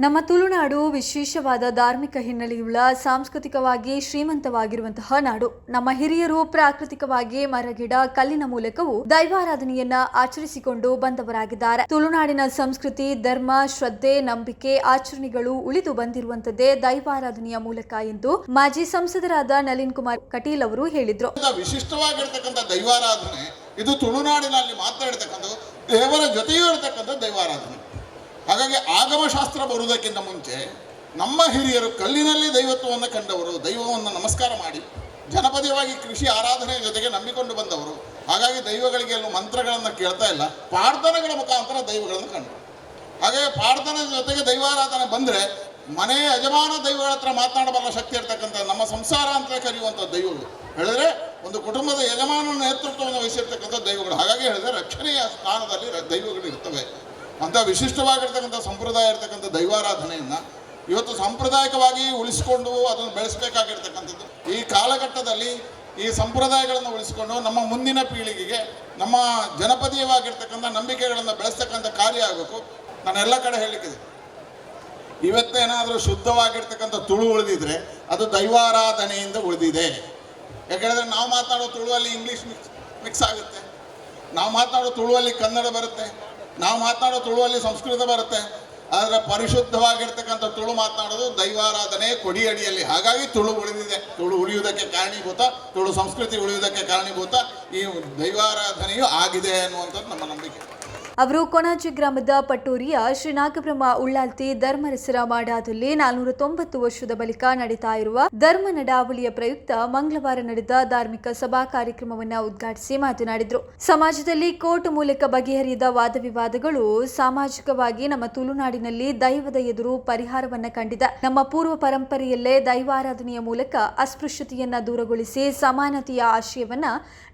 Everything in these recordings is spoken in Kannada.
ನಮ್ಮ ತುಳುನಾಡು ವಿಶೇಷವಾದ ಧಾರ್ಮಿಕ ಹಿನ್ನೆಲೆಯುಳ್ಳ ಸಾಂಸ್ಕೃತಿಕವಾಗಿ ಶ್ರೀಮಂತವಾಗಿರುವಂತಹ ನಾಡು. ನಮ್ಮ ಹಿರಿಯರು ಪ್ರಾಕೃತಿಕವಾಗಿ ಮರಗಿಡ, ಕಲ್ಲಿನ ಮೂಲಕವೂ ದೈವಾರಾಧನೆಯನ್ನ ಆಚರಿಸಿಕೊಂಡು ಬಂದವರಾಗಿದ್ದಾರೆ. ತುಳುನಾಡಿನ ಸಂಸ್ಕೃತಿ, ಧರ್ಮ, ಶ್ರದ್ಧೆ, ನಂಬಿಕೆ, ಆಚರಣೆಗಳು ಉಳಿದು ಬಂದಿರುವಂತದ್ದೇ ದೈವಾರಾಧನೆಯ ಮೂಲಕ ಎಂದು ಮಾಜಿ ಸಂಸದರಾದ ನಳಿನ್ ಕುಮಾರ್ ಕಟೀಲ್ ಅವರು ಹೇಳಿದ್ರು. ವಿಶಿಷ್ಟವಾಗಿರ್ತಕ್ಕಂಥ ದೈವಾರಾಧನೆ, ಇದು ತುಳುನಾಡಿನಲ್ಲಿ ಮಾತ್ರ ದೇವರ ಜೊತೆಯೂ ಇರತಕ್ಕಂಥ ದೈವಾರಾಧನೆ. ಹಾಗಾಗಿ ಆಗಮಶಾಸ್ತ್ರ ಬರುವುದಕ್ಕಿಂತ ಮುಂಚೆ ನಮ್ಮ ಹಿರಿಯರು ಕಲ್ಲಿನಲ್ಲಿ ದೈವತ್ವವನ್ನು ಕಂಡವರು, ದೈವವನ್ನು ನಮಸ್ಕಾರ ಮಾಡಿ, ಜನಪದವಾಗಿ ಕೃಷಿ ಆರಾಧನೆಯ ಜೊತೆಗೆ ನಂಬಿಕೊಂಡು ಬಂದವರು. ಹಾಗಾಗಿ ದೈವಗಳಿಗೆ ಮಂತ್ರಗಳನ್ನು ಕೇಳ್ತಾ ಇಲ್ಲ, ಪ್ರಾರ್ಥನೆಗಳ ಮುಖಾಂತರ ದೈವಗಳನ್ನು ಕಂಡರು. ಹಾಗೆ ಪ್ರಾರ್ಥನೆ ಜೊತೆಗೆ ದೈವಾರಾಧನೆ ಬಂದರೆ ಮನೆ ಯಜಮಾನ ದೈವಗಳ ಹತ್ರ ಮಾತನಾಡಬಲ್ಲ ಶಕ್ತಿ ಇರ್ತಕ್ಕಂಥ ನಮ್ಮ ಸಂಸಾರ ಅಂತ ಕರೆಯುವಂಥ ದೈವಗಳು. ಹೇಳಿದ್ರೆ ಒಂದು ಕುಟುಂಬದ ಯಜಮಾನ ನೇತೃತ್ವವನ್ನು ವಹಿಸಿರ್ತಕ್ಕಂಥ ದೈವಗಳು. ಹಾಗಾಗಿ ಹೇಳಿದ್ರೆ ರಕ್ಷಣೆಯ ಸ್ಥಾನದಲ್ಲಿ ದೈವಗಳು ಇರ್ತವೆ. ಅಂತ ವಿಶಿಷ್ಟವಾಗಿರ್ತಕ್ಕಂಥ ಸಂಪ್ರದಾಯ ಇರ್ತಕ್ಕಂಥ ದೈವಾರಾಧನೆಯನ್ನು ಇವತ್ತು ಸಾಂಪ್ರದಾಯಿಕವಾಗಿ ಉಳಿಸಿಕೊಂಡು ಅದನ್ನು ಬೆಳೆಸಬೇಕಾಗಿರ್ತಕ್ಕಂಥದ್ದು. ಈ ಕಾಲಘಟ್ಟದಲ್ಲಿ ಈ ಸಂಪ್ರದಾಯಗಳನ್ನು ಉಳಿಸಿಕೊಂಡು ನಮ್ಮ ಮುಂದಿನ ಪೀಳಿಗೆಗೆ ನಮ್ಮ ಜನಪದೀಯವಾಗಿರ್ತಕ್ಕಂಥ ನಂಬಿಕೆಗಳನ್ನು ಬೆಳೆಸ್ತಕ್ಕಂಥ ಕಾರ್ಯ ಆಗಬೇಕು. ನಾನು ಎಲ್ಲ ಕಡೆ ಹೇಳಲಿಕ್ಕಿದೆ ಇವತ್ತೇನಾದರೂ ಶುದ್ಧವಾಗಿರ್ತಕ್ಕಂಥ ತುಳು ಉಳಿದಿದ್ರೆ ಅದು ದೈವಾರಾಧನೆಯಿಂದ ಉಳಿದಿದೆ. ಯಾಕೆಂದರೆ ನಾವು ಮಾತಾಡೋ ತುಳುವಲ್ಲಿ ಇಂಗ್ಲೀಷ್ ಮಿಕ್ಸ್ ಮಿಕ್ಸ್ ಆಗುತ್ತೆ. ನಾವು ಮಾತಾಡೋ ತುಳುವಲ್ಲಿ ಕನ್ನಡ ಬರುತ್ತೆ. ನಾವು ಮಾತನಾಡೋ ತುಳುವಲ್ಲಿ ಸಂಸ್ಕೃತ ಬರುತ್ತೆ. ಆದರೆ ಪರಿಶುದ್ಧವಾಗಿರ್ತಕ್ಕಂಥ ತುಳು ಮಾತನಾಡೋದು ದೈವಾರಾಧನೆ ಕೊಡಿಯಡಿಯಲ್ಲಿ ಹಾಗಾಗಿ ತುಳು ಉಳಿದಿದೆ. ತುಳು ಉಳಿಯುವುದಕ್ಕೆ ಕಾರಣೀಭೂತ, ತುಳು ಸಂಸ್ಕೃತಿ ಉಳಿಯುವುದಕ್ಕೆ ಕಾರಣೀಭೂತ ಈ ದೈವಾರಾಧನೆಯು ಆಗಿದೆ ಅನ್ನುವಂಥದ್ದು ನಮ್ಮ ನಂಬಿಕೆ. ಅವರು ಕೊಣಾಜಿ ಗ್ರಾಮದ ಪಟೋರಿಯ ಶ್ರೀ ನಾಗಬ್ರಹ್ಮ ಉಳ್ಳಾಲ್ತಿ ಧರ್ಮರಸರ ಮಾಡಾದಲ್ಲಿ ನಾಲ್ನೂರ ತೊಂಬತ್ತು ವರ್ಷದ ಬಳಿಕ ನಡೀತಾ ಇರುವ ಧರ್ಮ ನಡಾವಳಿಯ ಪ್ರಯುಕ್ತ ಮಂಗಳವಾರ ನಡೆದ ಧಾರ್ಮಿಕ ಸಭಾ ಕಾರ್ಯಕ್ರಮವನ್ನು ಉದ್ಘಾಟಿಸಿ ಮಾತನಾಡಿದರು. ಸಮಾಜದಲ್ಲಿ ಕೋರ್ಟ್ ಮೂಲಕ ಬಗೆಹರಿಯದ ವಾದ ವಿವಾದಗಳು ಸಾಮಾಜಿಕವಾಗಿ ನಮ್ಮ ತುಳುನಾಡಿನಲ್ಲಿ ದೈವದ ಎದುರು ಪರಿಹಾರವನ್ನ ಕಂಡಿದೆ. ನಮ್ಮ ಪೂರ್ವ ಪರಂಪರೆಯಲ್ಲೇ ದೈವಾರಾಧನೆಯ ಮೂಲಕ ಅಸ್ಪೃಶ್ಯತೆಯನ್ನ ದೂರಗೊಳಿಸಿ ಸಮಾನತೆಯ ಆಶಯವನ್ನ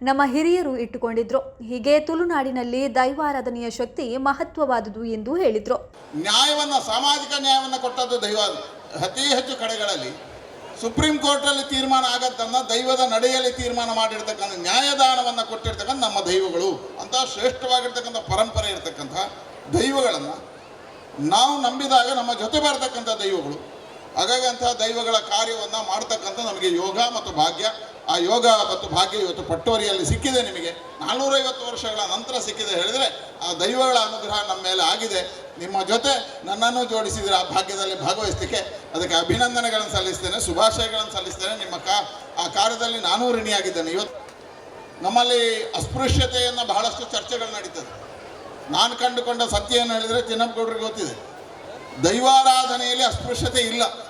ನಮ್ಮ ಹಿರಿಯರು ಇಟ್ಟುಕೊಂಡಿದ್ರು. ಹೀಗೆ ತುಳುನಾಡಿನಲ್ಲಿ ದೈವಾರಾಧನೆಯ ಶಕ್ತಿ ಮಹತ್ವವಾದುದು ಎಂದು ಹೇಳಿದರು. ನ್ಯಾಯವನ್ನು, ಸಾಮಾಜಿಕ ನ್ಯಾಯವನ್ನು ಕೊಟ್ಟದ್ದು ದೈವ ಅತಿ ಹೆಚ್ಚು ಕಡೆಗಳಲ್ಲಿ ಸುಪ್ರೀಂ ಕೋರ್ಟಲ್ಲಿ ತೀರ್ಮಾನ ಆಗತ್ತನ್ನ ದೈವದ ನಡೆಯಲ್ಲಿ ತೀರ್ಮಾನ ಮಾಡಿರ್ತಕ್ಕಂಥ ನ್ಯಾಯದಾನವನ್ನು ಕೊಟ್ಟಿರ್ತಕ್ಕಂಥ ನಮ್ಮ ದೈವಗಳು. ಅಂತ ಶ್ರೇಷ್ಠವಾಗಿರ್ತಕ್ಕಂಥ ಪರಂಪರೆ ಇರ್ತಕ್ಕಂಥ ದೈವಗಳನ್ನು ನಾವು ನಂಬಿದಾಗ ನಮ್ಮ ಜೊತೆ ಬರ್ತಕ್ಕಂಥ ದೈವಗಳು. ಹಾಗಾಗಿ ಅಂತಹ ದೈವಗಳ ಕಾರ್ಯವನ್ನು ಮಾಡ್ತಕ್ಕಂಥ ನಮಗೆ ಯೋಗ ಮತ್ತು ಭಾಗ್ಯ. ಆ ಯೋಗ ಮತ್ತು ಭಾಗ್ಯ ಇವತ್ತು ಪಟ್ಟೋರಿಯಲ್ಲಿ ಸಿಕ್ಕಿದೆ ನಿಮಗೆ. ನಾನ್ನೂರೈವತ್ತು ವರ್ಷಗಳ ನಂತರ ಸಿಕ್ಕಿದೆ. ಹೇಳಿದರೆ ಆ ದೈವಗಳ ಅನುಗ್ರಹ ನಮ್ಮ ಮೇಲೆ ಆಗಿದೆ. ನಿಮ್ಮ ಜೊತೆ ನನ್ನನ್ನು ಜೋಡಿಸಿದರೆ ಆ ಭಾಗ್ಯದಲ್ಲಿ ಭಾಗವಹಿಸಲಿಕ್ಕೆ ಅದಕ್ಕೆ ಅಭಿನಂದನೆಗಳನ್ನು ಸಲ್ಲಿಸ್ತೇನೆ, ಶುಭಾಶಯಗಳನ್ನು ಸಲ್ಲಿಸ್ತೇನೆ. ನಿಮ್ಮ ಕಾ, ಆ ಕಾರ್ಯದಲ್ಲಿ ನಾನೂ ಋಣಿಯಾಗಿದ್ದೇನೆ. ಇವತ್ತು ನಮ್ಮಲ್ಲಿ ಅಸ್ಪೃಶ್ಯತೆಯನ್ನು ಬಹಳಷ್ಟು ಚರ್ಚೆಗಳು ನಡೀತದೆ. ನಾನು ಕಂಡುಕೊಂಡ ಸತ್ಯ ಏನು ಹೇಳಿದರೆ ಚಿನ್ನಪ್ಪಗೌಡರಿಗೆ ಗೊತ್ತಿದೆ. ದೈವಾರಾಧನೆಯಲ್ಲಿ ಅಸ್ಪೃಶ್ಯತೆ ಇಲ್ಲ.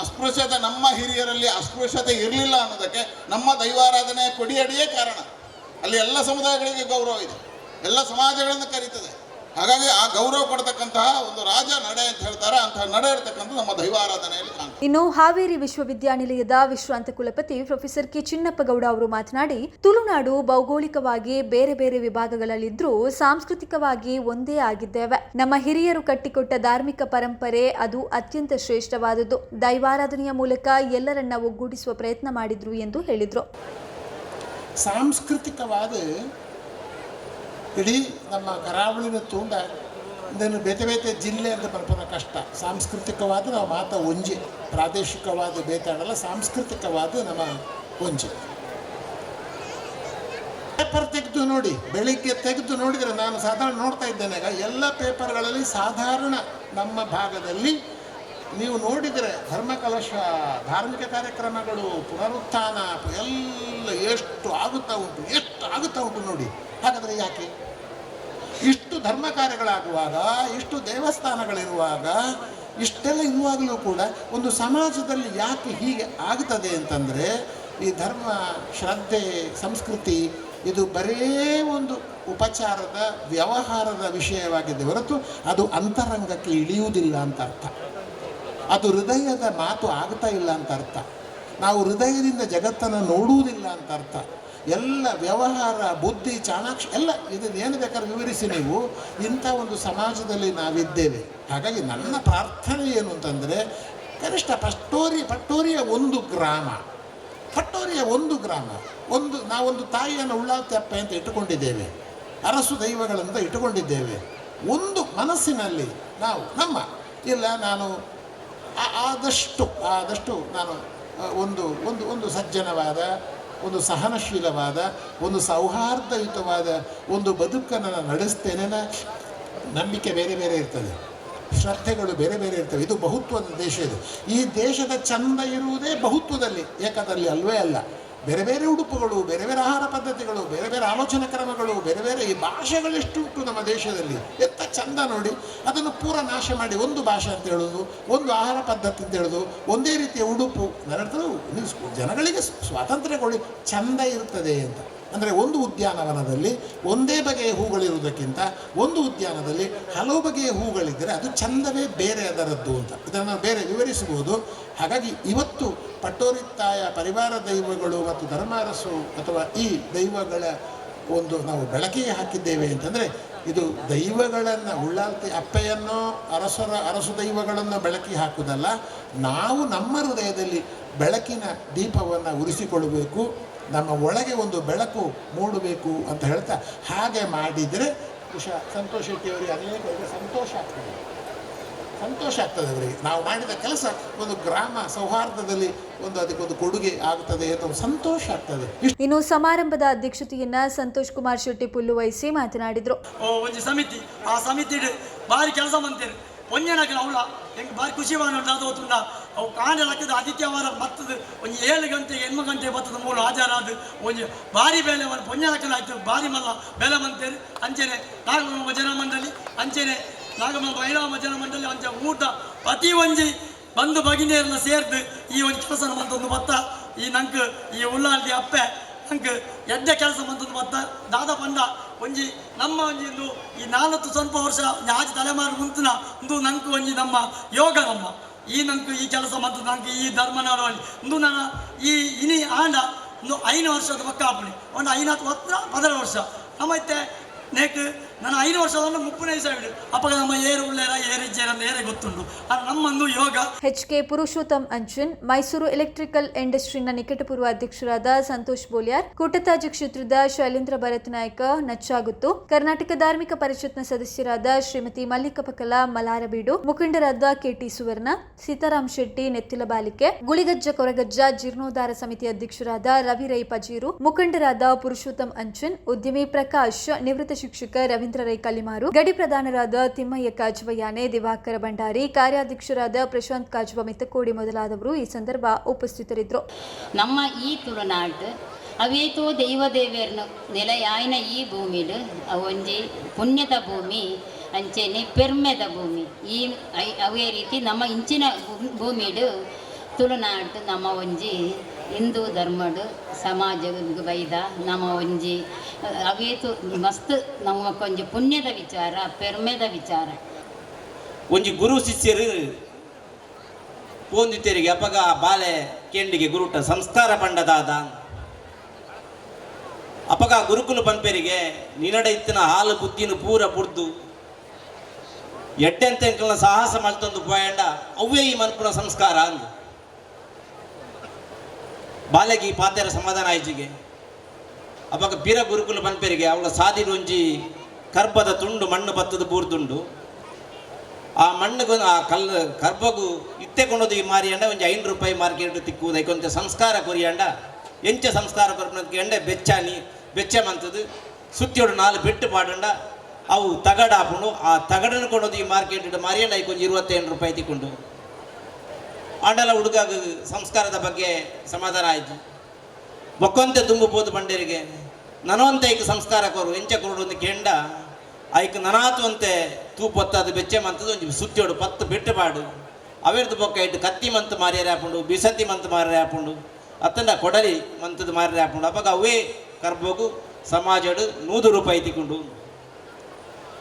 ಅಸ್ಪೃಶ್ಯತೆ ನಮ್ಮ ಹಿರಿಯರಲ್ಲಿ ಅಸ್ಪೃಶ್ಯತೆ ಇರಲಿಲ್ಲ ಅನ್ನೋದಕ್ಕೆ ನಮ್ಮ ದೈವಾರಾಧನೆ ಕೊಡಿಯಡಿಯೇ ಕಾರಣ. ಅಲ್ಲಿ ಎಲ್ಲ ಸಮುದಾಯಗಳಿಗೆ ಗೌರವ ಇದೆ. ಎಲ್ಲ ಸಮಾಜಗಳನ್ನು ಕರೀತದೆ. ಹಾಗಾಗಿ ಆ ಗೌರವ ಕೊಡ್ತಕ್ಕಂತಹ ಒಂದು ರಾಜ ನಡೆ ಅಂತ ಹೇಳ್ತಾರೆ ಅಂತ ನಡೆ ಇರತಕ್ಕಂಥ ನಮ್ಮ ದೈವಾರಾಧನೆಯಲ್ಲಿ ಇನ್ನು ಹಾವೇರಿ ವಿಶ್ವವಿದ್ಯಾನಿಲಯದ ವಿಶ್ರಾಂತ ಕುಲಪತಿ ಪ್ರೊಫೆಸರ್ ಕೆ ಚಿನ್ನಪ್ಪಗೌಡ ಅವರು ಮಾತನಾಡಿ ತುಳುನಾಡು ಭೌಗೋಳಿಕವಾಗಿ ಬೇರೆ ಬೇರೆ ವಿಭಾಗಗಳಲ್ಲಿದ್ರೂ ಸಾಂಸ್ಕೃತಿಕವಾಗಿ ಒಂದೇ ಆಗಿದ್ದೇವೆ. ನಮ್ಮ ಹಿರಿಯರು ಕಟ್ಟಿಕೊಟ್ಟ ಧಾರ್ಮಿಕ ಪರಂಪರೆ ಅದು ಅತ್ಯಂತ ಶ್ರೇಷ್ಠವಾದುದು ದೈವಾರಾಧನೆಯ ಮೂಲಕ ಎಲ್ಲರನ್ನ ಒಗ್ಗೂಡಿಸುವ ಪ್ರಯತ್ನ ಮಾಡಿದ್ರು ಎಂದು ಹೇಳಿದರು. ಸಾಂಸ್ಕೃತಿಕವಾದ ಇಡೀ ನಮ್ಮ ಕರಾವಳಿನ ತೂಂಡ ಇದನ್ನು ಬೇತೆ ಬೇತೆ ಜಿಲ್ಲೆ ಅಂತ ಬರ್ಬೋದು ಕಷ್ಟ. ಸಾಂಸ್ಕೃತಿಕವಾದ ನಾವು ಮಾತ ಒಂಜಿ. ಪ್ರಾದೇಶಿಕವಾದ ಬೇತಾಡಲ್ಲ ಸಾಂಸ್ಕೃತಿಕವಾದ ನಮ್ಮ ಒಂಜಿ. ಪೇಪರ್ ತೆಗೆದು ನೋಡಿ, ಬೆಳಿಗ್ಗೆ ತೆಗೆದು ನೋಡಿದರೆ ನಾನು ಸಾಧಾರಣ ನೋಡ್ತಾ ಇದ್ದೇನೆ. ಎಲ್ಲ ಪೇಪರ್ಗಳಲ್ಲಿ ಸಾಧಾರಣ ನಮ್ಮ ಭಾಗದಲ್ಲಿ ನೀವು ನೋಡಿದರೆ ಧರ್ಮಕಲಶ, ಧಾರ್ಮಿಕ ಕಾರ್ಯಕ್ರಮಗಳು, ಪುನರುತ್ಥಾನ, ಎಲ್ಲ ಎಷ್ಟು ಆಗುತ್ತಾ ಉಂಟು, ಎಷ್ಟು ಆಗುತ್ತಾ ಉಂಟು ನೋಡಿ. ಹಾಗಾದರೆ ಯಾಕೆ? ಇಷ್ಟು ಧರ್ಮ ಕಾರ್ಯಗಳಾಗುವಾಗ, ಇಷ್ಟು ದೇವಸ್ಥಾನಗಳಿರುವಾಗ, ಇಷ್ಟೆಲ್ಲ ಇರುವಾಗಲೂ ಕೂಡ ಒಂದು ಸಮಾಜದಲ್ಲಿ ಯಾಕೆ ಹೀಗೆ ಆಗ್ತದೆ ಅಂತಂದರೆ, ಈ ಧರ್ಮ, ಶ್ರದ್ಧೆ, ಸಂಸ್ಕೃತಿ, ಇದು ಬರೇ ಒಂದು ಉಪಚಾರದ, ವ್ಯವಹಾರದ ವಿಷಯವಾಗಿದೆ ಹೊರತು ಅದು ಅಂತರಂಗಕ್ಕೆ ಇಳಿಯುವುದಿಲ್ಲ ಅಂತ ಅರ್ಥ. ಅದು ಹೃದಯದ ಮಾತು ಆಗ್ತಾ ಇಲ್ಲ ಅಂತ ಅರ್ಥ. ನಾವು ಹೃದಯದಿಂದ ಜಗತ್ತನ್ನು ನೋಡುವುದಿಲ್ಲ ಅಂತ ಅರ್ಥ. ಎಲ್ಲ ವ್ಯವಹಾರ, ಬುದ್ಧಿ, ಚಾಣಾಕ್ಷ, ಎಲ್ಲ ಇದನ್ನು ಏನು ಬೇಕಾದ್ರೆ ವಿವರಿಸಿ ನೀವು. ಇಂಥ ಒಂದು ಸಮಾಜದಲ್ಲಿ ನಾವಿದ್ದೇವೆ. ಹಾಗಾಗಿ ನನ್ನ ಪ್ರಾರ್ಥನೆ ಏನು ಅಂತಂದರೆ, ಕನಿಷ್ಠ ಪಟ್ಟೋರಿ, ಪಟ್ಟೋರಿಯ ಒಂದು ಗ್ರಾಮ. ಪಟ್ಟೋರಿಯ ಒಂದು ಗ್ರಾಮ. ಒಂದು, ನಾವೊಂದು ತಾಯಿಯನ್ನು ಉಳ್ಳಾತಪ್ಪ ಅಂತ ಇಟ್ಟುಕೊಂಡಿದ್ದೇವೆ. ಅರಸು ದೈವಗಳಂತ ಇಟ್ಟುಕೊಂಡಿದ್ದೇವೆ. ಒಂದು ಮನಸ್ಸಿನಲ್ಲಿ ನಾವು, ನಮ್ಮ, ಇಲ್ಲ ನಾನು ಆದಷ್ಟು ಆದಷ್ಟು ನಾನು ಒಂದು ಒಂದು ಒಂದು ಸಜ್ಜನವಾದ, ಒಂದು ಸಹನಶೀಲವಾದ, ಒಂದು ಸೌಹಾರ್ದಯುತವಾದ ಒಂದು ಬದುಕನ್ನು ನಾನು ನಡೆಸ್ತೇನೆ ನಂಬಿಕೆ ಬೇರೆ ಬೇರೆ ಇರ್ತದೆ. ಶ್ರದ್ಧೆಗಳು ಬೇರೆ ಬೇರೆ ಇರ್ತವೆ. ಇದು ಬಹುತ್ವದ ದೇಶ ಇದು. ಈ ದೇಶದ ಚಂದ ಇರುವುದೇ ಬಹುತ್ವದಲ್ಲಿ. ಏಕದಲ್ಲಿ ಅಲ್ವೇ ಅಲ್ಲ. ಬೇರೆ ಬೇರೆ ಉಡುಪುಗಳು, ಬೇರೆ ಬೇರೆ ಆಹಾರ ಪದ್ಧತಿಗಳು, ಬೇರೆ ಬೇರೆ ಆಲೋಚನಾ ಕ್ರಮಗಳು, ಬೇರೆ ಬೇರೆ ಈ ಭಾಷೆಗಳೆಷ್ಟು ಉಂಟು ನಮ್ಮ ದೇಶದಲ್ಲಿ. ಎತ್ತ ಚಂದ ನೋಡಿ, ಅದನ್ನು ಪೂರ ನಾಶ ಮಾಡಿ ಒಂದು ಭಾಷೆ ಅಂತ ಹೇಳೋದು, ಒಂದು ಆಹಾರ ಪದ್ಧತಿ ಅಂತ ಹೇಳೋದು, ಒಂದೇ ರೀತಿಯ ಉಡುಪು. ನನ್ನ ಜನಗಳಿಗೆ ಸ್ವಾತಂತ್ರ್ಯ ಕೊಡಿ ಚಂದ ಇರ್ತದೆ ಅಂತ. ಅಂದರೆ ಒಂದು ಉದ್ಯಾನವನದಲ್ಲಿ ಒಂದೇ ಬಗೆಯ ಹೂಗಳಿರುವುದಕ್ಕಿಂತ ಒಂದು ಉದ್ಯಾನದಲ್ಲಿ ಹಲವು ಬಗೆಯ ಹೂಗಳಿದ್ದರೆ ಅದು ಚಂದವೇ ಬೇರೆ ಅದರದ್ದು ಅಂತ. ಇದನ್ನು ಬೇರೆ ವಿವರಿಸಬಹುದು. ಹಾಗಾಗಿ ಇವತ್ತು ಪಟ್ಟೋರಿತ್ತಾಯ ಪರಿವಾರ ದೈವಗಳು ಮತ್ತು ಧರ್ಮಾರಸು ಅಥವಾ ಈ ದೈವಗಳ ಒಂದು ನಾವು ಬೆಳಕಿಗೆ ಹಾಕಿದ್ದೇವೆ ಅಂತಂದರೆ ಇದು ದೈವಗಳನ್ನು ಉಳ್ಳಾಲ್ತಿ ಅಪ್ಪೆಯನ್ನು ಅರಸರ ಅರಸು ದೈವಗಳನ್ನು ಬೆಳಕಿಗೆ ಹಾಕುವುದಲ್ಲ, ನಾವು ನಮ್ಮ ಹೃದಯದಲ್ಲಿ ಬೆಳಕಿನ ದೀಪವನ್ನು ಉರಿಸಿಕೊಳ್ಳಬೇಕು. ನಮ್ಮ ಒಳಗೆ ಒಂದು ಬೆಳಕು ಮೂಡಬೇಕು ಅಂತ ಹೇಳ್ತಾ ಹಾಗೆ ಮಾಡಿದರೆ ಕುಶ ಸಂತೋಷ ಶೆಟ್ಟಿಯವರಿಗೆ ಅನೇಕ ಸಂತೋಷ ಆಗ್ತದೆ. ಸಂತೋಷ ಆಗ್ತದೆ ಅವರಿಗೆ. ನಾವು ಮಾಡಿದ ಕೆಲಸ ಒಂದು ಗ್ರಾಮ ಸೌಹಾರ್ದದಲ್ಲಿ ಒಂದು ಅದಕ್ಕೊಂದು ಕೊಡುಗೆ ಆಗ್ತದೆ ಅಂತ ಒಂದು ಸಂತೋಷ ಆಗ್ತದೆ. ಇನ್ನು ಸಮಾರಂಭದ ಅಧ್ಯಕ್ಷತೆಯನ್ನ ಸಂತೋಷ್ ಕುಮಾರ್ ಶೆಟ್ಟಿ ಪುಲ್ಲು ವಹಿಸಿ ಮಾತನಾಡಿದ್ರು. ಒಂದು ಒಂಜಿ ಸಮಿತಿ. ಆ ಸಮಿತಿ ಬಾರಿ ಕೆಲಸ ಮಾಡ್ತೇನೆ ಒಂಜನಕ್ಕೆ ಅವಳ ಹೆಂಗೆ ಬಾರಿ ಖುಷಿ ಮಾಡೋಣ ಅವು ಕಾಂಡ ಲಕ್ಕದ ಆದಿತ್ಯವಾರ ಬತ್ತದ ಒಂದು ಏಳು ಗಂಟೆ, ಎಂಟು ಗಂಟೆ ಬತ್ತದ ಮೂಲ ಹಾಜರ ಅದು ಒಂಜಿ ಬಾರಿ ಬೇಲೆ ಒಂದು ಪೊಂಜನಕ್ಕನ ಆಯ್ತು ಬಾರಿ ಮಲ್ಲ, ಬೆಲೆ ಮಂತೇರಿ ಅಂಚೆನೆ ನಾಗಮ ಭಜನ ಮಂಡಳಿ ಅಂಚೆನೆ ನಾಗಮ ಮಹಿಳಾ ಭಜನ ಮಂಡಳಿ ಅಂಚೆ ಊಟ ಪ್ರತಿ ಒಂಜಿ ಬಂದು ಭಗಿನಿಯರನ್ನ ಸೇರ್ದು ಈ ಒಂದು ಕೆಲಸ ಮಂತೊಂದು ಬತ್ತ. ಈ ನಂಕ್ ಈ ಉಳ್ಳಾಲ್ದಿ ಅಪ್ಪೆ, ನಂಗೆ ಎಡ್ಡೆ ಕೆಲಸ ಮಂತೊಂದು ಬತ್ತ. ದಾದ ಪಂಡ, ಒಂಜಿ ನಮ್ಮ ಒಂಜಿ ಒಂದು ಈ ನಾಲ್ಕು ಸ್ವಲ್ಪ ವರ್ಷ ಆಚೆ ತಲೆಮಾರು ಮುಂತಿನ ಒಂದು ನಂಕು ಒಂಜಿ ನಮ್ಮ ಯೋಗ ನಮ್ಮ. ಈ ನಂಕು ಈ ಕೆಲಸ ಮತ್ತು ನನಗೆ ಈ ಧರ್ಮನಾಡು ಒಂದು ನನ್ನ ಈ ಇನಿ ಆಂಡ ಒಂದು ಐನು ವರ್ಷದ ಪಕ್ಕ ಆಪಣಿ ಒಂದು ಐನಾತ್ ಹತ್ರ ಪದರ ವರ್ಷ. ನಮ್ಮ ನೇಕ್ ನನ್ನ ಐದು ವರ್ಷದಲ್ಲೂ ಮುಪ್ಪನೇ ಸೈಡ್ ಅಪ್ಪಗ ನಮ್ಮ ಏರು ಉಳ್ಳೇರ ಏರಿಜ್ಜೇರ ಏರೇ ಗೊತ್ತುಂಡು ಅದು ನಮ್ಮಂದು ಯೋಗ. H K Purushottam Anchan Mysore electrical ಇಂಡಸ್ಟ್ರಿನ ನಿಕಟಪೂರ್ವ ಅಧ್ಯಕ್ಷರಾದ ಸಂತೋಷ್ ಬೋಲಿಯಾರ್, ಕೂಟತಾಜಿ ಕ್ಷೇತ್ರದ ಶೈಲೇಂದ್ರ ಭರತ್ ನಾಯಕ ನಚ್ಚಾಗುತ್ತು. ಕರ್ನಾಟಕ ಧಾರ್ಮಿಕ ಪರಿಷತ್ನ ಸದಸ್ಯರಾದ ಶ್ರೀಮತಿ ಮಲ್ಲಿಕ ಪಕಲ ಮಲಾರಬೀಡು, ಮುಖಂಡರಾದ ಕೆಟಿ ಸುವರ್ಣ ಸೀತಾರಾಮ್ ಶೆಟ್ಟಿ ನೆತ್ತಿಲ ಬಾಲಿಕೆ, ಗುಳಿಗಜ್ಜ ಕೊರಗಜ್ಜ ಜೀರ್ಣೋದ್ಧಾರ ಸಮಿತಿ ಅಧ್ಯಕ್ಷರಾದ ರವಿ ರೈ ಪಜೀರು, ಮುಖಂಡರಾದ ಪುರುಷೋತ್ತಮ್ ಅಂಚನ್ ಉದ್ಯಮಿ ಪ್ರಕಾಶ್, ನಿವೃತ್ತ ಶಿಕ್ಷಕ ರವೀಂದ್ರ ರೈ ಕಲಿಮಾರು ಗಡಿ ಪ್ರಧಾನರಾದ ತಿಮ್ಮಯ್ಯ ಕಾಜುವಯಾನೆ ದಿವಾಕರ ಭಂಡಾರಿ, ಕಾರ್ಯಾಧ್ಯಕ್ಷರಾದ ಪ್ರಶಾಂತ್ ಕಾಜುವ ಮಿತ್ತಕೋಡಿ ಮೊದಲಾದವರು ಈ ಸಂದರ್ಭ ಉಪಸ್ಥಿತರಿದ್ದರು. ನಮ್ಮ ಈ ತುಳುನಾಡು ಅವೇತೋ ದೈವದೇವಿಯರ್ನ ನೆಲೆಯಾಯಿನ ಈ ಭೂಮಿಡ್ ಒಂಜಿ ಪುಣ್ಯದ ಭೂಮಿ, ಅಂಚೆನೆ ಪೆರ್ಮೆದ ಭೂಮಿ. ಈ ಅವೇ ರೀತಿ ನಮ್ಮ ಇಂಚಿನ ಭೂಮಿಡ್ ತುಳುನಾಡು ನಮ್ಮ ಒಂಜಿ ಹಿಂದೂ ಧರ್ಮಡ್ ಸಮಾಜ ಬೈದ ನಮ್ಮ ಒಂಜಿ, ಅವೇತು ಮಸ್ತ್ ನಮ್ಮ ಕೊಂಜಿ ಪುಣ್ಯದ ವಿಚಾರ, ಪೆರ್ಮೆದ ವಿಚಾರ. ಒಂಜಿ ಗುರು ಶಿಷ್ಯರು ಪೋಂದಿತೆರಿಗೆ ಅಪಗ ಬಾಲೆ ಕೆಂಡಿಗೆ ಗುರುಟ ಸಂಸ್ಕಾರ ಪಂಡದಾದ. ಅಪಗ ಗುರುಕುಲ ಪಂಪೆರಿಗೆ ನಿನಡ ಇತ್ತಿನ ಹಾಲು ಬುದ್ಧಿನ ಪೂರ ಪುಡ್ದು. ಎಡ್ಡೆಂತೆಂಕಲ್ನ ಸಾಹಸ ಮಲ್ತೊಂದು ಪಾಯಂಡ ಅವೇ ಈ ಮನ್ಪುನ ಸಂಸ್ಕಾರ ಅಂದು. ಬಾಲೆಗೆ ಈ ಪಾತೆರ ಸಮಾಧಾನ ಆಯ್ಜಿಗೆ. ಅವಾಗ ಪಿರ ಗುರುಕುಲು ಪಂಪೆರಿಗೆ ಅವಳ ಸಾದಿ ಒಂಜಿ ಕರ್ಬದ ತುಂಡು, ಮಣ್ಣು ಬತ್ತದ ಬೂರ್ದುಂಡು ಆ ಮಣ್ಣು ಆ ಕಲ್ಲು ಕರ್ಬಗು ಇತ್ತೆ ಕೊಂಡೋದು ಈ ಮಾರಿಯಂಡ ಒಂಜಿ ಐನೂರು ರೂಪಾಯಿ ಮಾರ್ಕೆಟ್ ತಿಕ್ಕುವುದು. ಐಕೊಂತ ಸಂಸ್ಕಾರ ಕೊರಿಯಂಡ ಎಂಚ ಸಂಸ್ಕಾರ ಕೊರ್ಪನಕ್ಕೆ ಎಂಡೆ ಬೆಚ್ಚಾನಿ ಬೆಚ್ಚ ಮಂತದು. ಸುತ್ತಿಯೋಡು ನಾಲ್ ಬೆಟ್ಟು ಪಾಡಂಡ. ಅವು ತಗಡ ಹಾಕೊಂಡು, ಆ ತಗಡನ್ನು ಕೊಡೋದು ಈ ಮಾರ್ಕೆಟ್ ಮಾರಿಯಂಡ ಐಕೊಂಜಿ ಇರುವತ್ತೈದು ರೂಪಾಯಿ ತಿಕ್ಕೊಂಡು. ಆಂಡಲ ಹುಡುಗ ಸಂಸ್ಕಾರದ ಬಗ್ಗೆ ಸಮಾಧಾನ ಆಯ್ತು. ಬೊಕ್ಕೊಂತೆ ತುಂಬಬೋದು ಬಂಡೇರಿಗೆ ನನವಂತೆ ಐಕ್ ಸಂಸ್ಕಾರ ಕೊರು ಎಂಚ ಕೊರಡು ಒಂದು ಕೆಂಡ ಐಕ್ ನನಾತು ಅಂತೆ ತೂಪೊತ್ತದು ಬೆಚ್ಚೆ ಮಂತದ ಒಂದು ಸುತ್ತೋಡು ಪತ್ತು ಬೆಟ್ಟು ಪಾಡು. ಅವೆರ್ದು ಬೊಕ್ಕ ಇಟ್ಟು ಕತ್ತಿ ಮಂತ್ ಮಾರಿಯರೆ ಹಾಪುಂಡು ಬಿಸತಿ ಮಂತ್ ಮಾರಿ ಹಾಪುಂಡು. ಅತ್ತಂಡ ಕೊಡಲಿ ಮಂತದ ಮಾರಿ ಹಾಪುಂಡು. ಅವಾಗ ಅವೇ ಕರ್ಬೋಗು ಸಮಾಜಡು ನೂದು ರೂಪಾಯಿ ತಿಕೊಂಡು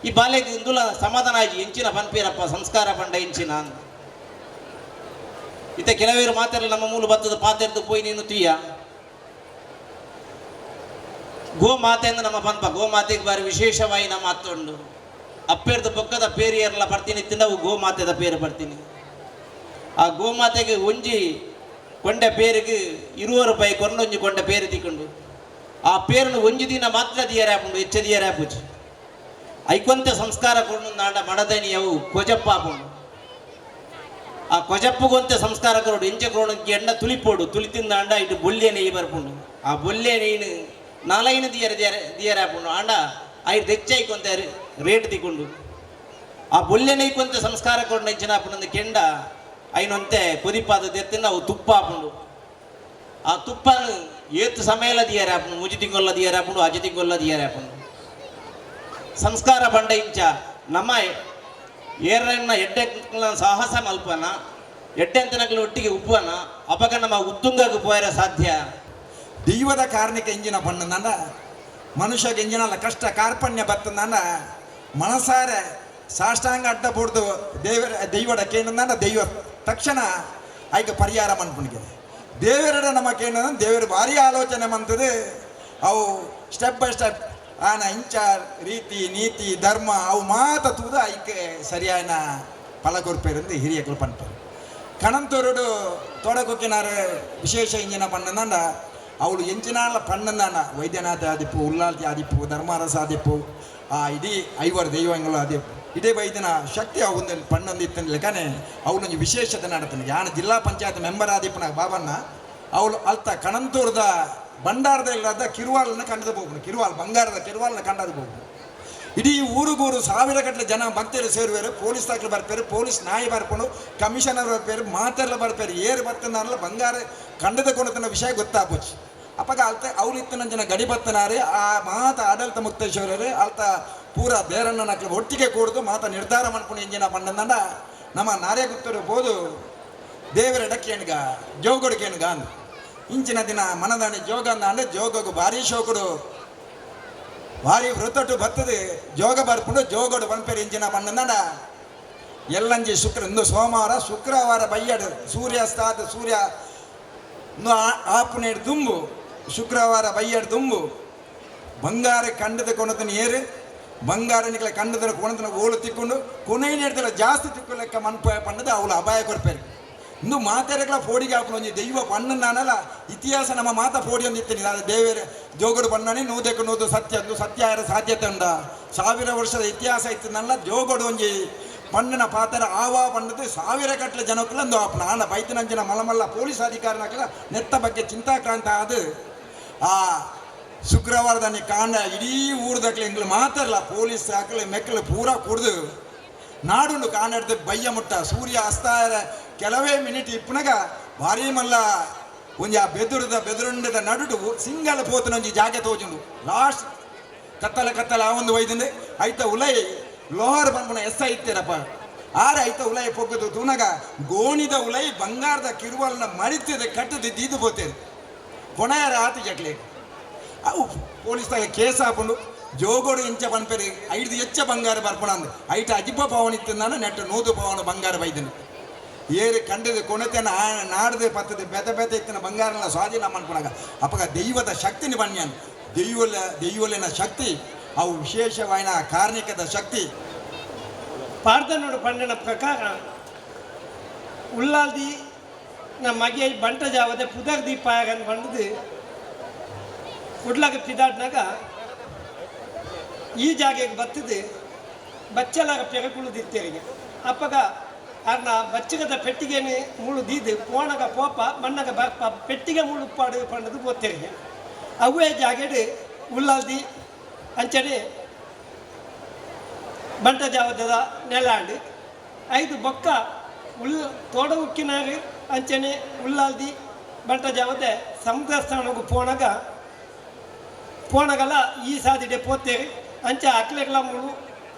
ಈ ಬಾಲ್ಯಕ್ಕೆ ಇಂದುಲ ಸಮಾಧಾನ ಆಯ್ತು. ಎಂಚಿನ ಪನ್ಪೀರಪ್ಪ, ಸಂಸ್ಕಾರ ಪಂಡ ಎಂಚಿನ ಇತ್ತ ಕೆಲವೇರು ಮಾತಾಡಲಿ, ನಮ್ಮ ಮೂಲ ಭತ್ತದ ಪಾತ್ರೆದ್ದು ಪೋಯಿ ನೀನು ತೀಯ ಗೋ ಮಾತೆಯಿಂದ ನಮ್ಮ ಪನ್ಪ ಗೋ ಮಾತೆಗೆ ಬಾರಿ ವಿಶೇಷವಾಗಿ ನಮ್ಮ ಅತ್ತೊಂಡು. ಅಪ್ಪೇರ್ದ ಬೊಕ್ಕದ ಪೇರು ಏರ್ಲ ಬರ್ತೀನಿ, ತಿಂದವು ಗೋ ಮಾತೆದ ಪೇರು ಬರ್ತೀನಿ. ಆ ಗೋ ಮಾತೆಗೆ ಒಂಜಿ ಕೊಂಡೆ ಪೇರಿಗೆ ಇರುವ ರೂಪಾಯಿ ಕೊರೊಂಜಿ ಕೊಂಡ ಪೇರು ತಿಕ್ಕೊಂಡು. ಆ ಪೇರನ್ನು ಒಂಜಿ ದಿನ ಮಾತ್ರ ದಿಯರ ಹಾಪುಂಡು ಹೆಚ್ಚ ದಿಯರ ಹಾಪುಜಿ ಐಕೊಂತೆ ಸಂಸ್ಕಾರ ಕೊಂಡು ನಾಡ ಮಡದನಿಯವು ಕೊಜಪ್ಪ ಹಾಪುಂಡು ಕೊಜಪ್ಪುಗೊಂತೆ ಸಂಸ್ಕಾರ ಕೊರಡು ಎಂಚ ಕ್ರೋಣಕ್ಕೆ ಎಂಡ ತುಳಿಪೋಡು ತುಳಿತಿಂದ ಅಂಡ ಇಟ್ಟು ಬೊಲ್ಲೆ ನೆಯ್ಯಿ ಆ ಬೊಲ್ಲೆ ನೀನು ನಾಲೈನ ದಿಯರ ದಿಯರ ದಿಯರ ಹಾಪುಂಡು ಅಂಡ ಐದು ತೆಚ್ಚಾಯ್ಕೊಂತ ರೇಟ್ ತಿಕ್ಕೊಂಡು. ಆ ಬೊಲ್ಲೆ ನೆಯ್ಕೊಂತ ಸಂಸ್ಕಾರ ಕೊಡು, ನೆಂಚಿನ ಹಾಕೊಂಡು ಕೆಂಡ ಐನೊಂತೆ ಪೊದಿಪಾದ ತೆತ್ತಿನ ಅವು ತುಪ್ಪ ಹಾಕೊಂಡು ಆ ತುಪ್ಪನು ಏತು ಸಮಯಲ ದಿಯರ ಹಾಕೊಂಡು ಮುಜಿ ತಿಂಗೊಲ್ಲ ದಿಯರ ಹಾಕೊಂಡು ಅಜಿ ತಿಂಗೊಲ್ಲ ದಿಯರ ಹಾಕೊಂಡು ಸಂಸ್ಕಾರ ಬಂಡ ಇಂಚ, ನಮ್ಮ ಎಡ್ಡೆ ಸಾಹಸ ಮಲ್ಪನ ಎಡ್ಡೆಂತನಗಳು ಒಟ್ಟಿಗೆ ಉಪ್ಪನ ಅಪಗ ನಮ್ಮ ಉತ್ತುಂಗಕ್ಕೆ ಪೋಯರ ಸಾಧ್ಯ? ದೈವದ ಕಾರಣಕ್ಕೆ ಎಂಜಿನ ಪಣ್ಣನಂದ ಮನುಷ್ಯಗೆ ಎಂಜಿನಲ್ಲ ಕಷ್ಟ ಕಾರ್ಪಣ್ಯ ಬರ್ತಂದ ಮನಸಾರೆ ಸಾಷ್ಟಾಂಗ ಅಡ್ಡ ಬುಡ್ದು ದೇವರ ದೈವಡ ಕೇಂದ್ರ ದೈವ ತಕ್ಷಣ ಆಯ್ಕೆ ಪರಿಹಾರ ಮನ್ಪುಣಿಗೆ ದೇವರಡ ನಮ್ಮ ಕೇಂದ್ರ ದೇವರು ಭಾರಿ ಆಲೋಚನೆ ಮಂತದೆ. ಅವು ಸ್ಟೆಪ್ ಬೈ ಸ್ಟೆಪ್ ಆನ ಇಂಚಾರ್, ರೀತಿ, ನೀತಿ, ಧರ್ಮ, ಅವು ಮಾತ ತೂದ ಐಕೆ ಸರಿಯಾನ ಪಲಕೊರ್ಪೇರಿಂದ ಹಿರಿಯ ಪಂಪರು ಕಣಂತೂರುಡು ತೋಡಕೊಕ್ಕಿನಾರು ವಿಶೇಷ ಇಂಜಿನ ಪಣ್ಣನಂಡ ಅವಳು ಎಂಚಿನಾಳ ಪಣ್ಣನಾನ ವೈದ್ಯನಾಥ ಆದಿಪ್ಪು ಉಲ್ಲಾಲ್ತಿ ಆದಿಪ್ಪು, ಧರ್ಮಾರಸ ಆದಿಪ್ಪು, ಆ ಇಡೀ ಐವರ್ ದೈವಗಳು ಆದಿಪ್ಪು. ಇದೇ ವೈದ್ಯನ ಶಕ್ತಿ ಅವೊಂದು ಪಣ್ಣೊಂದಿತ್ತನ ಲೆಕ್ಕನೆ ಅವನೊಂದು ವಿಶೇಷತೆ ನಡತಾನೆ ಯಾನ ಜಿಲ್ಲಾ ಪಂಚಾಯತ್ ಮೆಂಬರ್ ಆದಿಪ್ಪನ ಬಾಬಣ್ಣ, ಅವಳು ಅಲ್ತ ಕಣಂತೂರದ ಬಂಡಾರದ ಇಲ್ಲದ ಕಿರುವಾಲನ್ನ ಕಂಡದು ಹೋಗ್ನು ಕಿರುವಾಲ್ ಬಂಗಾರದ ಕಿರುವಾಲನ್ನ ಕಂಡದು ಹೋಗ್ನು ಇಡೀ ಊರಿಗೂರು ಸಾವಿರ ಗಟ್ಟಲೆ ಜನ ಭಕ್ತರು ಸೇರುವರು ಪೊಲೀಸ್ ದಾಖಲೆ ಬರ್ತಾರೆ ಪೊಲೀಸ್ ನಾಯಿ ಬರ್ಕೊಂಡು ಕಮಿಷನರ್ ಬರ್ತಾರೆ ಮಾತೆಲ್ಲ ಬರ್ತಾರೆ ಏರು ಬರ್ತನಲ್ಲ ಬಂಗಾರ ಕಂಡದ ಕೊಡತನ ವಿಷಯ ಗೊತ್ತಾಗ್ಬೋದು ಅಪ್ಪಗ ಅಲ್ತ ಅವ್ರು ಜನ ಗಡಿ ಬರ್ತನಾರೆ ಆ ಮಾತ ಆಡಳಿತ ಮುಕ್ತೇಶ್ವರರು ಅಲ್ತ ಪೂರ ಬೇರನ್ನ ಒಟ್ಟಿಗೆ ಕೂಡ್ದು ಮಾತ ನಿರ್ಧಾರ ಮಾಡ್ಕೊಂಡು ಎಂಜಿನ ಬಂಡಂದ ನಮ್ಮ ನಾರೇ ಗುತ್ತರು ಬೋದು ದೇವರ ಡಕ್ಕೇಣ್ಗ, ಜೋಗೊಡ್ಕೇಣ್ಗ ಅಂದ್. ಇಂಚಿನ ದಿನ ಮನದಾಣಿ ಜೋಗ ಅಂದ ಅಂದ್ರೆ ಜೋಗಗೂ ಭಾರಿ ಶೋಕುಡು. ಭಾರಿ ವೃತ್ತಟು ಬರ್ತದೆ. ಜೋಗ ಬರ್ಕೊಂಡು ಜೋಗಡು ಬಂಪೇರಿ ಇಂಚಿನ ಬಣ್ಣನಡ ಎಲ್ಲಂಜಿ ಶುಕ್ರ ಇಂದು ಸೋಮವಾರ, ಶುಕ್ರವಾರ ಬಯ್ಯಡು ಸೂರ್ಯಾಸ್ತಾದ ಸೂರ್ಯ ಇನ್ನು ಆಪುನೇಡು ತುಂಬು ಶುಕ್ರವಾರ ಬಯ್ಯಡು ತುಂಬು ಬಂಗಾರ ಕಂಡದ ಕೊಣತನ ಏರು ಬಂಗಾರ ಕಂಡದ ಕೊಣತನ ಓಳು ತಿಕ್ಕೊಂಡು, ಕೊನೆಯ ಜಾಸ್ತಿ ತಿಕ್ಕು ಲೆಕ್ಕ ಮನ್ಪ, ಪಣ್ಣದ ಅವಳು ಅಪಾಯ ಕೊಡ್ಪೇರು. ಮಾತಾಡಕ್ಲ ಪೋಡಿಗೆ ಹಾಕೊಂಡು ಒಂಜಿ ದೈವ ಪಣ್ಣನ ನಾನಲ್ಲ, ಇತಿಹಾಸ ನಮ್ಮ ಮಾತ ಫೋಡಿ ಒಂದು ಇತ್ತೇನೆ ಅದು ದೇವರ, ಜೋಗಡು ಬಣ್ಣನೆ ನೂದಕ್ಕೆ ನೂದು ಸತ್ಯ ಅಂದು ಸತ್ಯ ಆರ ಸಾಧ್ಯತೆ ಉಂಡ ಸಾವಿರ ವರ್ಷದ ಇತಿಹಾಸ ಇತ್ತನಲ್ಲ ಜೋಗಡು ಒಂಜಿ ಪಣ್ಣನ ಪಾತರ ಆವಾ ಬಣ್ಣದ ಸಾವಿರ ಕಟ್ಲೆ ಜನಕ್ಕಲ್ಲ ಒಂದು ಆನ ಬೈತನಂಜನ ಮಲಮಲ್ಲ ಪೊಲೀಸ್ ಅಧಿಕಾರಿನಕ್ಕಲ್ಲ ನೆತ್ತ ಬಗ್ಗೆ ಚಿಂತಾಕ್ರಾಂತ ಅದು ಆ ಶುಕ್ರವಾರದ ಕಾಂಡ ಇಡೀ ಊರ್ದಕ್ಲೆ ಎಂಗ್ಳು ಮಾತಾಡಲ್ಲ ಪೊಲೀಸ್ ಹಾಕಲು ಮೆಕ್ಕಲು ಪೂರ ಕುಡ್ದು ನಾಡುಂಡು ಕಾಣಡ್ದು ಬಯ್ಯ ಮುಟ್ಟ. ಸೂರ್ಯ ಅಸ್ತಾರ ಕೆಲವೇ ಮಿನಿಟ್ ಇಪ್ಪನಗ ಭಾರಿ ಮಲ್ಲ ಒಂಜಿ ಆ ಬೆದುರದ ಬೆದುರುಂಡದ ನಡುಡು ಸಿಂಗಲ್ ಪೋತನ ಒಂಜಿ ಜಾಗ ತೋಜುಂಡು. ಲಾಸ್ಟ್ ಕತ್ತಲ ಕತ್ತಲ ಆ ಒಂದು ವೈದ್ಯಂದೆ ಐತ ಉಲೈ ಲೋಹರ್ ಬಂದ್ಬಿಡ ಎಸ್ ಐತೇರಪ್ಪ ಆರ ಐತ ಉಲೈ ಪೊಕ್ಕದು ತೂನಗ ಗೋಣಿದ ಉಲೈ ಬಂಗಾರದ ಕಿರುವಲ್ನ ಮರಿತಿದೆ ಕಟ್ಟದು ದೀದು ಪೋತೇರು. ಕೊನೆಯ ರಾತ್ರಿ ಜಕ್ಲೆ. ಅವು ಪೊಲೀಸ್ದಾಗ ಕೇಸ್ ಹಾಕೊಂಡು. ಜೋಗೋಡು ಎಂಚ ಪನ್ಪೇರಿ ಐದು ಎಚ್ಚ ಬಂಗಾರ ಬರ್ಪಣ ಅಂದ್ ಐಟ ಅಜಿಪ ಪವನ್ ಇತ್ತಿಂದಾನ ನೆಟ್ಟ ನೂದು ಪವನ ಬಂಗಾರ ಬೈದನು. ಏರಿ ಕಂಡದ ಕೊನೆತನ ನಾಡದೆ ಪತ್ತದ ಬೆದ ಬೆದ ಇತ್ತಿನ ಬಂಗಾರನ ಸ್ವಾಧೀನ ಮನ್ಪುಣಾಗ ಅಪ್ಪಗ ದೈವದ ಶಕ್ತಿನ ಬನ್ಯಾನ್ ದೈವಲ, ದೈವಲಿನ ಶಕ್ತಿ, ಅವು ವಿಶೇಷವಾಯಿನ ಕಾರ್ಣಿಕದ ಶಕ್ತಿ. ಪಾರ್ದನೋಡು ಪಂಡನ ಪ್ರಕಾರ, ಉಳ್ಳಾಲ್ದಿ ನಮ್ಮ ಮಗೆ ಬಂಟ ಜಾವದೆ ಪುದರ್ ದೀಪ ಆಗನ್ ಪಂಡದು ಕುಡ್ಲಾಗ ಪಿದಾಡ್ನಾಗ ಈ ಜಾಗೆಗೆ ಬತ್ತದೆ, ಬಚ್ಚಲಾಗ ಪೆರಕುಳುದಿತ್ತೇರಿಗೆ ಅಪ್ಪಗ ಅರ್ನ ಬಚ್ಚಗದ ಪೆಟ್ಟಿಗೆನೆ ಮುಳು ದೀದು, ಕೋಣಗ ಪೋಪ, ಮಣ್ಣಗ ಬಪ್ಪ ಪೆಟ್ಟಿಗೆ ಮುಳು ಪಾಡು ಪಂಡದು ಗೊತ್ತಿರಿಗೆ. ಅವೇ ಜಾಗೆಡು ಉಳ್ಳಾಲ್ದಿ ಅಂಚನೆ ಬಂಟ ಜಾವದ ನೆಲಾಂಡು. ಐದು ಬೊಕ್ಕ ಉಲ್ ತೋಡ ಉಕ್ಕಿನಾರು ಅಂಚನೆ ಉಳ್ಳಾಲ್ದಿ ಬಂಟ ಜಾವದೆ ಸಮುದ್ರ ಸ್ಥಾನಗೂ ಪೋಣಗ. ಪೋಣಗಲ ಈ ಸಾದಿಡೆ ಪೋತೇರಿ ಅಂಚೆ ಅಕ್ಲೆಗಳ ಮುಳು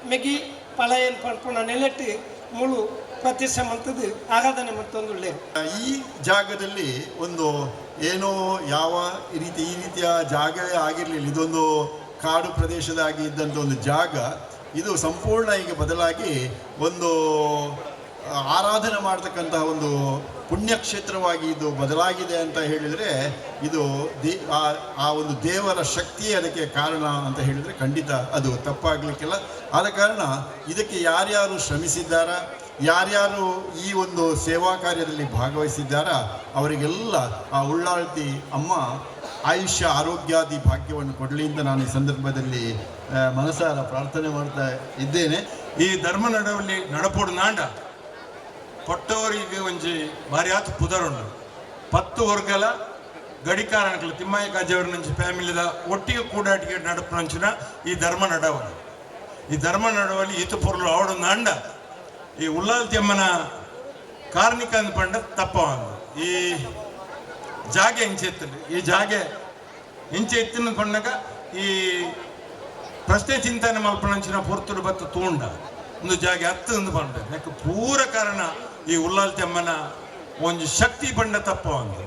ಮೆಗಿ ಪಳಯನ್ ಪಡ್ಕೊಂಡ ನೆಲೆಟ್ಟು ಮುಳು ಪ್ರತಿಷ್ಠೆ ಮಂತದ್ದು ಆರಾಧನೆ ಮತ್ತೊಂದು ಈ ಜಾಗದಲ್ಲಿ ಒಂದು ಏನೋ ಯಾವ ರೀತಿ ಈ ರೀತಿಯ ಜಾಗವೇ ಆಗಿರಲಿಲ್ಲ. ಇದೊಂದು ಕಾಡು ಪ್ರದೇಶದಾಗಿ ಇದ್ದಂಥ ಒಂದು ಜಾಗ. ಇದು ಸಂಪೂರ್ಣ ಈಗ ಬದಲಾಗಿ ಒಂದು ಆರಾಧನೆ ಮಾಡ್ತಕ್ಕಂತಹ ಒಂದು ಪುಣ್ಯಕ್ಷೇತ್ರವಾಗಿ ಇದು ಬದಲಾಗಿದೆ ಅಂತ ಹೇಳಿದರೆ ಇದು ದೇ ಆ- ಆ ಒಂದು ದೇವರ ಶಕ್ತಿಯೇ ಅದಕ್ಕೆ ಕಾರಣ ಅಂತ ಹೇಳಿದರೆ ಖಂಡಿತ ಅದು ತಪ್ಪಾಗಲಿಕ್ಕಿಲ್ಲ. ಆದ ಕಾರಣ ಇದಕ್ಕೆ ಯಾರ್ಯಾರು ಶ್ರಮಿಸಿದ್ದಾರಾ? ಯಾರ್ಯಾರು ಈ ಒಂದು ಸೇವಾ ಕಾರ್ಯದಲ್ಲಿ ಭಾಗವಹಿಸಿದ್ದಾರಾ, ಅವರಿಗೆಲ್ಲ ಆ ಉಳ್ಳಾಳ್ತಿ ಅಮ್ಮ ಆಯುಷ್ಯ ಆರೋಗ್ಯಾದಿ ಭಾಗ್ಯವನ್ನು ಕೊಡಲಿ ಅಂತ ನಾನು ಈ ಸಂದರ್ಭದಲ್ಲಿ ಮನಸಾರ ಪ್ರಾರ್ಥನೆ ಮಾಡ್ತಾ ಇದ್ದೇನೆ. ಈ ಧರ್ಮ ನಡವಲ್ಲಿ ನಡಪೋಡು ನಾಂಡ. ಕೊಟ್ಟವರಿಗೆ ಒಂಜಿ ಭಾರಿ ಆತು ಪುದರುಂಡು. ಪತ್ತು ವರ್ಗಲ ಗಡಿಕಾರಣಗಳು ತಿಮ್ಮಯ್ಯ ಕಾಜೇವರ ಫ್ಯಾಮಿಲಿ ಫ್ಯಾಮಿಲಿದ ಒಟ್ಟಿಗೆ ಕೂಡಾಟಿಗೆ ನಡಪುನಂಚಿನ ಈ ಧರ್ಮ ನಡವಳಿ ಈ ಧರ್ಮ ನಡವಳಿ ಈತ ಪೊರ್ಲು ಅವಡೊಂದು ಅಂಡ ಈ ಉಲ್ಲಾಲ್ ತೆಮ್ಮನ ಕಾರ್ಣಿಕ ಅಂದ್ ಪಂಡ ತಪ್ಪವಂದು ಈ ಜಾಗೆ ಇಂಚೆ ಎತ್ತಲು ಈ ಜಾಗೆ ಇಂಚೆ ಎತ್ತಿನ ಈ ಪ್ರಶ್ನೆ ಚಿಂತನೆ ಮಲ್ಪನಂಚಿನ ಪೊರ್ತುಡು ಬತ್ತು ತೂಂಡ. ಒಂದು ಜಾಗೆ ಹತ್ತು ಒಂದು ಪಂಡ. ಯಾಕೆ ಪೂರ ಕಾರಣ ಈ ಉಲ್ಲಾಲ್ ತೆಮ್ಮನ ಒಂದು ಶಕ್ತಿ ಪಂಡ ತಪ್ಪ ಒಂದು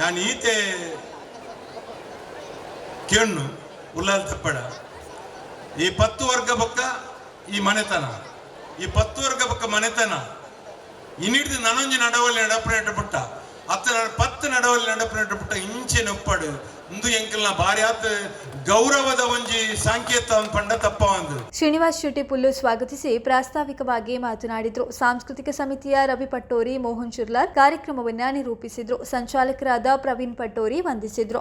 ನಾನು ಈತೆ ಕೆಣ್ಣು ಉಲ್ಲಾಲ್ ತಪ್ಪಡ. ಈ ಪತ್ತು ವರ್ಗ ಬೊಕ್ಕ ಈ ಮನೆತನ. ಈ ಪತ್ತು ವರ್ಗ ಬೊಕ್ಕ ಮನೆತನ ಇನ್ನಿಡ್ದು ನನೊಂಜಿ ನಡವಲ್ಲಿ ನಡಪನೆ ಪುಟ್ಟ. ಅತ್ತ ಪತ್ತು ನಡವಲ್ಲಿ ನಡಪನೆ ಪುಟ್ಟ ಇಂಚೆ ನೊಪ್ಪಡು. ಇಂದು ಎಂಕಲ್ನ ಭಾರಿ ಗೌರವದ ಒಂಜಿ ಸಂಕೇತ ಪಂಡ ತಪ್ಪ ಒಂದು. ಶ್ರೀನಿವಾಸ್ ಶೆಟ್ಟಿ ಪುಲ್ಲು ಸ್ವಾಗತಿಸಿ ಪ್ರಾಸ್ತಾವಿಕವಾಗಿ ಮಾತನಾಡಿದ್ರು. ಸಾಂಸ್ಕೃತಿಕ ಸಮಿತಿಯ ರವಿ ಪಟ್ಟೋರಿ, ಮೋಹನ್ ಚುರ್ಲಾರ್ ಕಾರ್ಯಕ್ರಮವನ್ನ ನಿರೂಪಿಸಿದ್ರು. ಸಂಚಾಲಕರಾದ ಪ್ರವೀಣ್ ಪಟ್ಟೋರಿ ವಂದಿಸಿದ್ರು.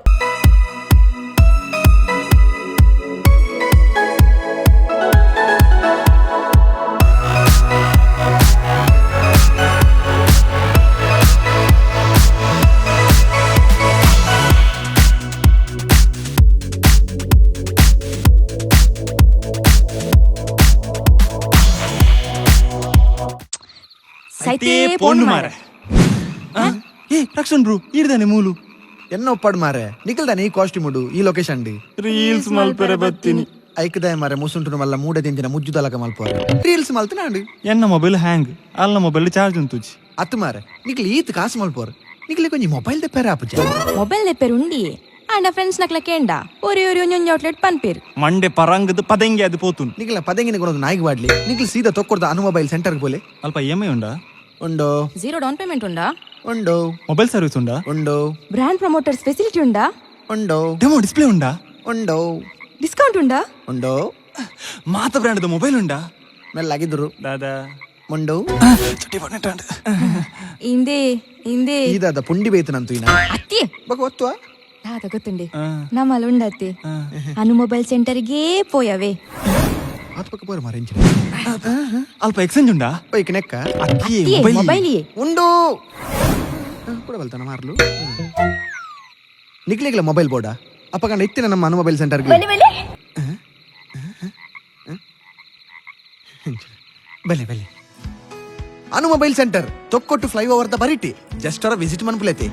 ಪೋಂಡು ಆ ಏ ರಕ್ಷಣ್ ಬ್ರೂ ಇಡ್ದಾನೆ ಮೂಲು. ಎನ್ನ ಒಪ್ಪಾಡು ಮಾರೆ? ನಿಖಲ್ದಾನೆ ಈ ಕಾಸ್ಟ್ಯೂಮ್ ಉಡು ಈ ಲೊಕೇಶನ್ ಡಿ ರೀಲ್ಸ್ ಮಲ್ಪೆರೆ ಬತ್ತೀನಿ. ಐಕದಾಯ ಮಾರೆ ಮುಸುಂಟು ಮಲ್ಲ ಮೂಡ ದಿಂಜಿನ ಮುಜ್ಜು ತಲಕ ಮಲ್ಪೋರೆ ರೀಲ್ಸ್ ಮಲ್ತನ ಅಂಡಿ ಎನ್ನ ಮೊಬೈಲ್ ಹ್ಯಾಂಗ್ ಅಲ್ಲ ಮೊಬೈಲ್ ಚಾರ್ಜ್ ಉಂತುಜಿ ಅತ್ತು ಮಾರೆ ನಿಖಲ್ ಈತ್ ಕಾಸು ಮಲ್ಪೋರೆ ನಿಖಲ್ ಕೊಂಚ ಮೊಬೈಲ್ ತೆಪ್ಪೇರ ಆಪುಜ. ಮೊಬೈಲ್ ನೆಪ್ಪೆರುಂಡಿ ಆಂಡ ಫ್ರೆಂಡ್ಸ್ ನಕ್ಲ ಕೇಂಡ. ಒರಿ ಒರಿ ಒಂಜೊಂಜಿ ಔಟ್ಲೆಟ್ ಪನ್ಪೇರ್. ಮಂಡೆ ಪರಂಗದ ಪದಂಗೆ ಅದು ಪೋತುನ್ ನಿಖಲ ಪದಂಗಿನ ಕೊಡೋದು ನಾಯಿಗೆ ಬಾಡ್ಲಿ ನಿಖಲ್ ಸೀದಾ ತೊಕ್ಕೊಡ್ದ ಅನು ಮೊಬೈಲ್ ಸೆಂಟರ್ ಬೋಲೆ ಅಲ್ಪ ಇ ಎಂ ಐ ಉಂಡಾ? ಉಂಡೋ ಜೀರೋ ಡೌನ್ ಪೇಮೆಂಟ್ ಉಂಡಾ ಉಂಡೋ ಮೊಬೈಲ್ ಸರ್ವಿಸ್ ಉಂಡಾ ಉಂಡೋ ಬ್ರ್ಯಾಂಡ್ ಪ್ರಮೋಟರ್ಸ್ ಫೆಸಿಲಿಟಿ ಉಂಡಾ ಉಂಡೋ ಡೆಮೋ ಡಿಸ್ಪ್ಲೇ ಉಂಡಾ ಉಂಡೋ ಡಿಸ್ಕೌಂಟ್ ಉಂಡಾ ಉಂಡೋ ಮಾತ ಬ್ರ್ಯಾಂಡ್ ಮೊಬೈಲ್ ಉಂಡಾ ಮೆಲ್ಲಾಗಿದ್ರು ದಾದಾ ಮುಂಡು ಚುಟ್ಟಿ ಬಣ್ಣಟಾಂಡ್ ಇಂದೇ ಇಂದೇ ಈದಾದ ಪುಂಡಿ ಬೇತನಂತು ಇನ್ನ ಅತ್ತಿ ಬಗ ಒತ್ತುವ ದಾದ ಗೊತ್ತುಂಡೆ ನಮ್ಮಲ್ಲ ಉಂಡತ್ತಿ ಅನು ಮೊಬೈಲ್ ಸೆಂಟರ್ಗೆ ಪೋಯವೆ ಆತ್ ಪಕ್ಕ ಪೋರೆ ಮಾರೆ ಇಂಚಿನ ಅಲ್ಪ ಎಕ್ಸ್ಚೇಂಜ್ ಉಂಡಾ ಬೈಕ್ ನೆಕ್ಕ ಅಕ್ಕಿ ಅತ್ತಿ ಮೊಬೈಲ್ ಮೊಬೈಲಿಯೇ ಉಂಡು ಕೂಡ ಬಲ್ತಾನ ಮಾರ್ಲು ನಿಕ್ಲಿಗ್ಲ ಮೊಬೈಲ್ ಬೋರ್ಡ ಅಪ್ಪ ಕಂಡ ಇತ್ತಿನ ನಮ್ಮ ಅನು ಮೊಬೈಲ್ ಸೆಂಟರ್ಗೆ ಬಲೆ ಬಲೆ ಅನು mobile centre Thokkottu flyover ದ ಬರಿಟಿ ಜಸ್ಟ್ ಅವರ ವಿಸಿಟ್ ಮನ್ಪುಲೈತಿ